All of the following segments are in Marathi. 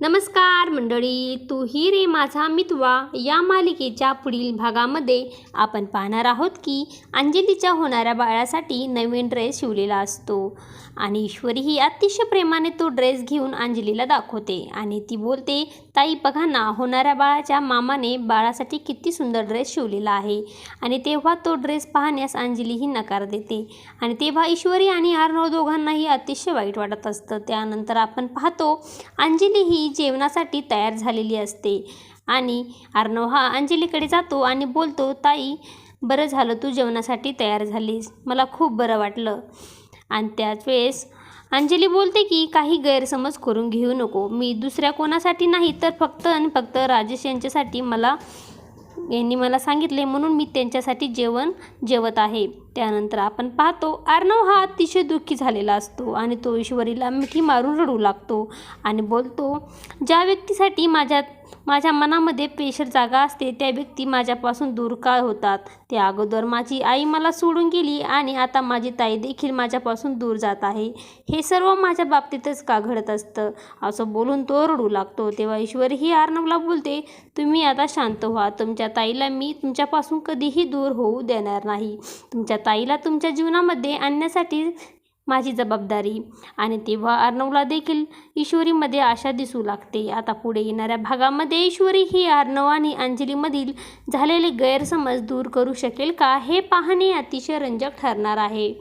नमस्कार मंडळी तू ही रे माझा मितवा या मालिकेच्या पुढील भागामध्ये आपण पाहणार आहोत की अंजलीच्या होणाऱ्या बाळासाठी नवीन ड्रेस शिवलेला असतो आणि ईश्वरी ही अतिशय प्रेमाने तो ड्रेस घेऊन अंजलीला दाखवते आणि ती बोलते ताई बघा ना होणाऱ्या बाळाच्या मामाने बाळासाठी किती सुंदर ड्रेस शिवलेला आहे. आणि तेव्हा तो ड्रेस पाहण्यास अंजलीही नकार देते. आणि तेव्हा ईश्वरी आणि आर्नव दोघांनाही अतिशय वाईट वाटत असतं. त्यानंतर आपण पाहतो अंजली ही जेवणासाठी तयार झालेली असते. आणि अर्णव हा अंजलीकडे जातो आणि बोलतो ताई बरं झालं तू जेवणासाठी तयार झालीस. मला खूप बरं वाटलं. आणि त्याच वेळेस अंजली बोलते की काही गैरसमज करून घेऊ नको. मी दुसऱ्या कोणासाठी नाही तर फक्त आणि फक्त राजेश यांच्यासाठी मला यांनी मला सांगितले म्हणून मी त्यांच्यासाठी जेवण जेवत आहे. त्यानंतर आपण पाहतो अर्णव हा अतिशय दुःखी झालेला असतो आणि तो ईश्वरीला मिठी मारून रडू लागतो आणि बोलतो ज्या व्यक्तीसाठी माझ्या माझ्या मनामध्ये प्रेशर जागा असते त्या व्यक्ती माझ्यापासून दूर का होतात. ते अगोदर माझी आई मला सोडून गेली आणि आता माझी ताई देखील माझ्यापासून दूर जात आहे. हे सर्व माझ्या बाबतीतच का घडत असतं? असं बोलून तो रडू लागतो. तेव्हा ईश्वरी ही अर्णवला बोलते तुम्ही आता शांत व्हा. तुमच्या ताईला मी तुमच्यापासून कधीही दूर होऊ देणार नाही. तुमच्या ताईला तुमच्या जीवनामध्ये आणण्यासाठी माझी जबाबदारी. आणि तेव्हा अर्णवला देखील ईश्वरीमध्ये आशा दिसू लागते. आता पुढे येणाऱ्या भागामध्ये ईश्वरी ही अर्णव आणि अंजलीमधील झालेले गैरसमज दूर करू शकेल का हे पाहणे अतिशय रंजक ठरणार आहे.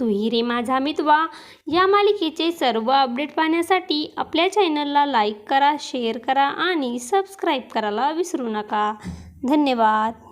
तू ही रे माझा मितवा या मालिकेचे सर्व अपडेट पाहण्यासाठी आपल्या चॅनलला लाईक करा शेअर करा आणि सबस्क्राईब करायला विसरू नका. धन्यवाद.